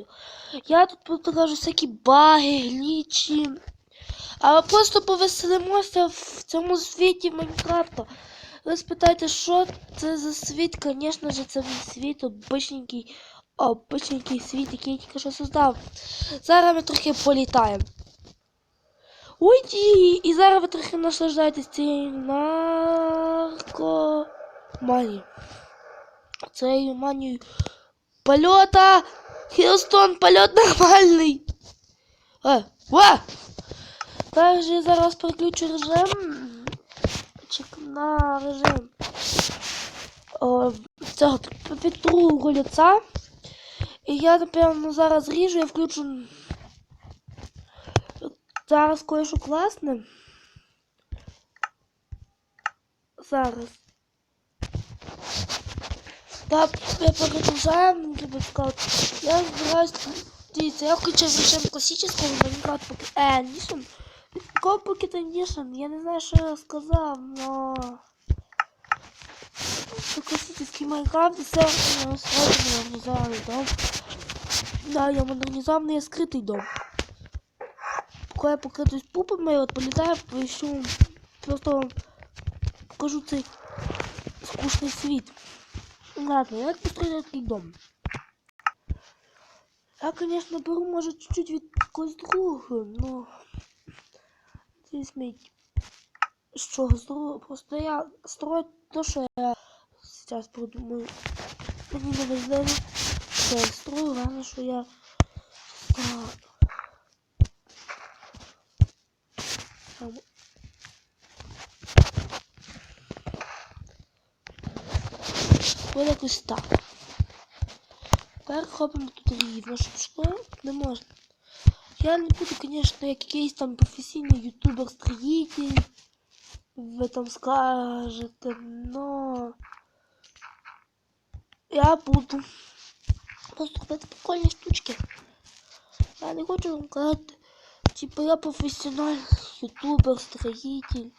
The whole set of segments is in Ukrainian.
відео. Я тут покажу всякі баги, глічі. А просто повеселимося в цьому світі Майнкрафта. Ви спитаєте, що це за світ? Звісно ж, це світ, обичненький, обичненький світ, який я тільки що создав. Зараз ми трохи політаємо. Ой, ді! І зараз ви трохи наслаждаєтесь цією наркоманією. Цією манією польота! Хілстон, польот нормальний! Е, ва! Також я зараз переключу режим. На режим. О, цього від другого лица. І я, напевно, зараз ріжу, я включу зараз кое-що класне. Зараз. Так, я перегружаем, тебе сказал. Я збираюсь. Дивіться, я включив режим класичного Майнкрафт поки. Е, Нішн. Кого поки то Нішн? Я не знаю, що я сказав, но. Це класичний Майнкрафт, і це я сразу модернізований дом. Да, я модернізований і скритий дом. Поки я покритусь пупами, от політаю, поищу. Просто вам покажу цей скучний світ. Ладно, як построить такий дом? Я, конечно, беру, может, чуть-чуть від когось другого, но... Здесь мить. Що, просто я строю то, що я сейчас придумаю. Мені не важливо, що я строю, главное, що я... Так. Буде якось так. Робимо тут рівно, щоб йшло не можна. Я не буду, звісно, як якийсь там професійний ютубер-строїтель. Ви там скажете, но я буду просто робити прикольні штучки. Я не хочу вам казати, типу я професіональний ютубер-строїтель.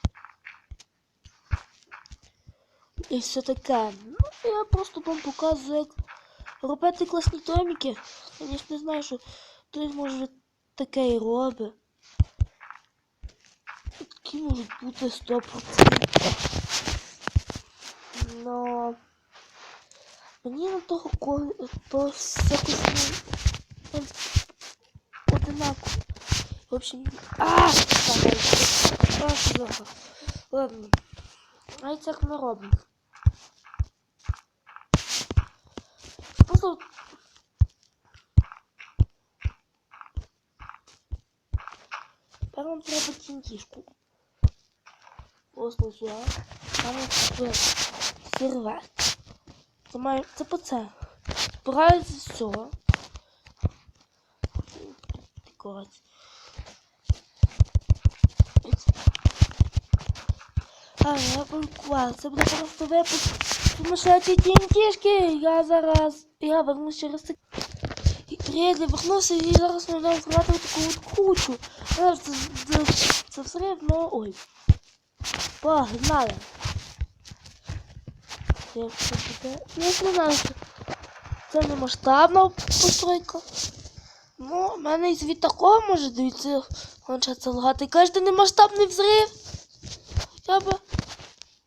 І все таке. Ну, я просто вам показую, як робити класні домики. Звісно, не знаю, що хтось може таке і робить. Такі можуть бути 100%. Но мені на того коли то якось одинаково. В общем, а, так, за- ладно. А як ми робимо? Просто Там нам треба кінтішку. Просто я. Там є сервер. Це має. Це по це. Все. Декорація. Буквально. Це буде просто випуск. Сумасшедші тінтішки. Я зараз. Я вернусь через. Привіт, я вернувся і зараз ми будемо згадати таку от кучу. Це, це, це все рівно. Ой. Погнали. Я не знаю, що це не масштабна постройка. Ну, в мене і звід такого може дивіться. Ланчат лгати. Кажете, не масштабний взрив. Я би.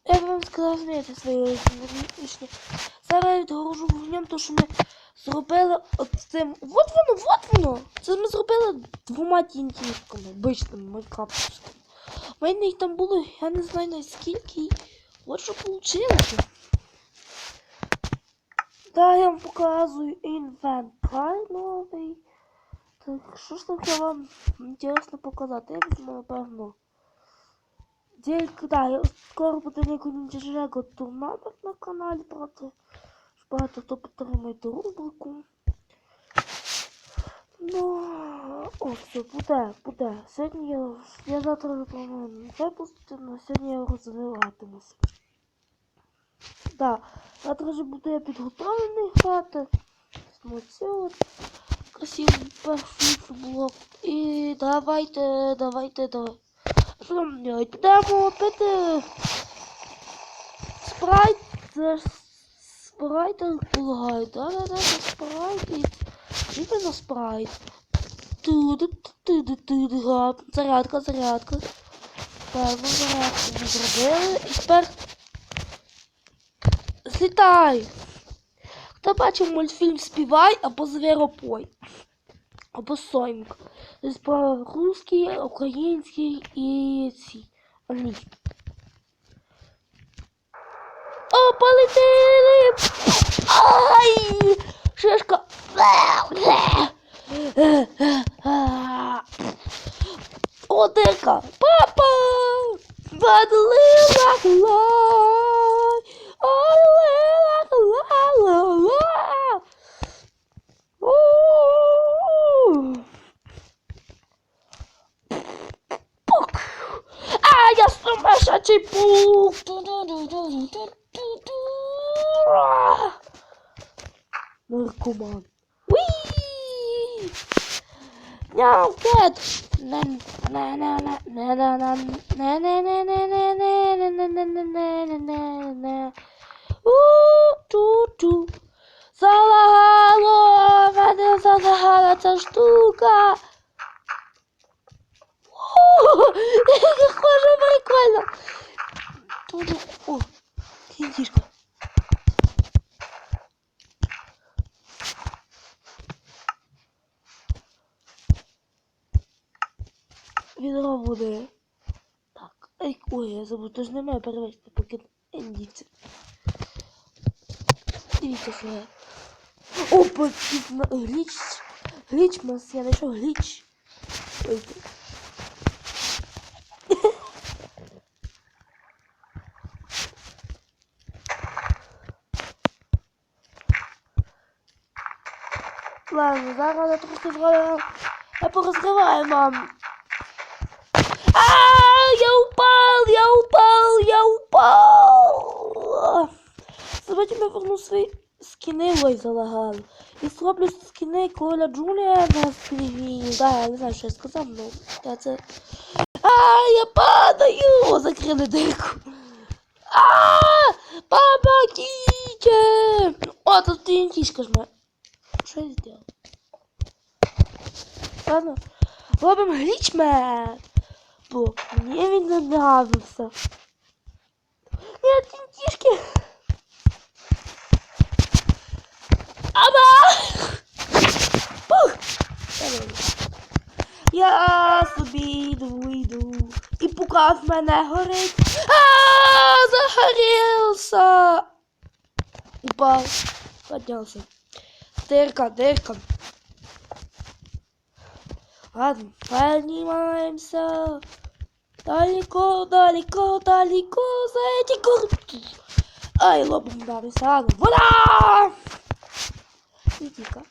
Я вам сказав, змієте свої лишні. Зараз я відгорожу вогнем, то що ми зробили от цим. Вот воно, вот воно! Це ми зробили двома тінтішками, обичними майнкрафтовськими. У мене їх там було, я не знаю навіть скільки. От що вийшло. Да, я вам показую інвентар новий. Так, що ж таке вам інтересно показати? Я візьму, напевно. Я скоро буде Ніко Жего турнамент на каналі, ж Багато хто підтримує рубрику. Ну, о, все, буде, буде. Сьогодні я, я завтра не планую випустити, але сьогодні я розвиватимуся. Да, завтра вже буду я підготовлений грати. Візьму цю от красиву першу блок. І давайте, давайте, давайте. Йдемо пити спрайт. Спрайт полагаю. Да-да-да, це спрайт. І Іменно спрайт. Зарядка, зарядка. Певно, зарядку ми зробили. І тепер злітай. Хто бачив мультфільм Співай або Зверопой? Або Соймік з по-русски, українській і ці англійській. О, полетіли! Ай! Шишка! дека! Папа! Падлива! tipo. Narcomano. Ui! Não, quieto! Uh, tu, tu. Salahalo, vada salahalo, essa estuca. Uh, que coisa, vai coisa. походу... О! Є дірка. Відро буде. Так, ей, ой, я забуду, тож немає перевести поки індійця. Дивіться, що я. Опа, гліч. Гліч, нас, я знайшов гліч. Ой, Ладно, зараз я трохи зробила. Я порозриваю, мам. А, я упал, я упал, я упал. Давайте я верну свої скини, ой, залагали. І зроблю скини Коля Джулія на спільні. Да, я не знаю, що я сказав, но я це... А, я падаю! Закрили дирку. А, помогите! О, тут TNT-шка жме. Що что сделал? Ладно. Лобим Гличмен. Бог, мне видно нравится. Нет, тентишки. Аба! Пух! Я собі йду, йду. І пука в мене горить. А, загорілся. Упав. Поднявся. Дырка, дырка. Ладно, поднимаемся. Далеко, далеко, далеко за эти горы. Ай, лобом ударился. Ладно, вода! Иди-ка.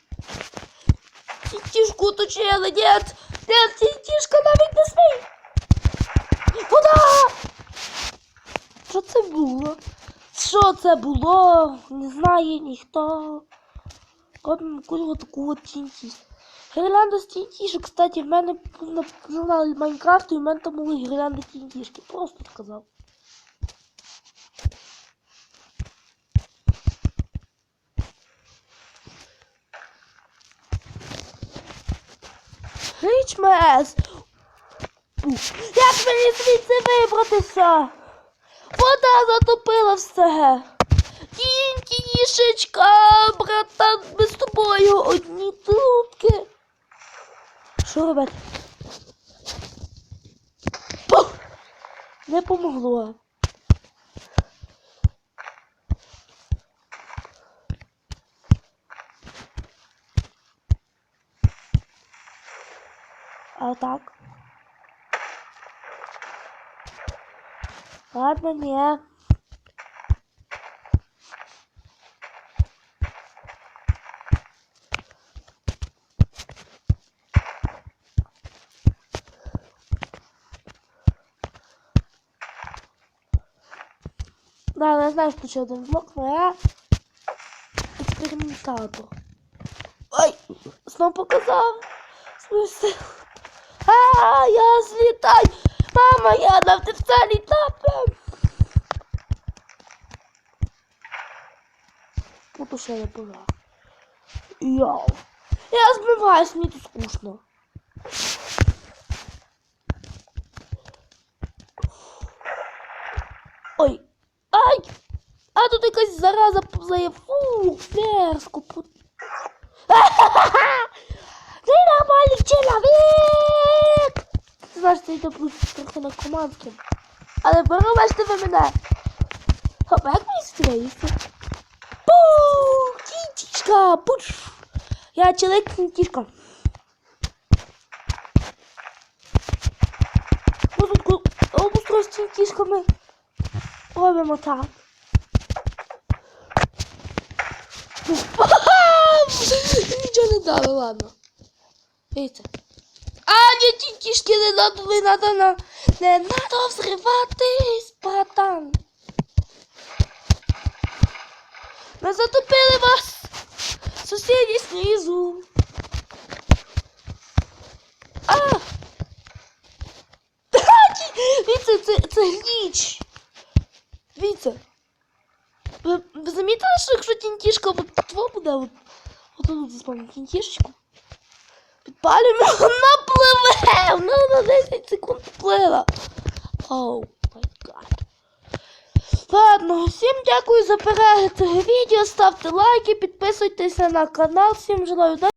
Тітішку точили, нет! Нет, тітішка навіть не смій! Вода! Що це було? Що це було? Не знає ніхто. Курва таку от тінтість. Гірлянда з тінтішок, кстати, в мене на журналі Майнкрафту, і в мене там були гірлянди тінтішки. Просто сказав. Річмес! Як мені звідси вибратися? Вода затопила все. Тінтішечка, братан, ми тобою одні трубки. Що робити? Пух! Не помогло. А так? Ладно, не. Я знаю, что один блок, но я експериментатор. Ой, снова показал свою силу. А, я злітаю! Мама, я на птиця літати! Потушили пожар. Йоу! Я змиваюсь, мені тут скучно. Ой. Ай! А тут якась зараза повзає. Фу, мерзко. Ти нормальний чоловік! Знаєш, це йде плюс трохи наркоманським. Але пробачте ви мене. Хоп, як мені стріляється? Пу! Кітішка! Пуш! Я чоловік кітішка. Ми тут цими кішками робимо так. Нічого не дали, ладно. Видите? А, ні, ті кішки не надо, не надо, на... не надо взриватись, братан. Ми затопили вас, сусіді знизу. А! Дивіться, це, це гліч. Дивіться. Ви, ви замітили, що якщо тінтішка от тут буде, от, от тут заспавню тінтішечку, підпалюємо, вона пливе! Вона на 10 секунд плила. Оу, май гад. Ладно, всім дякую за перегляд цього відео, ставте лайки, підписуйтесь на канал, всім желаю.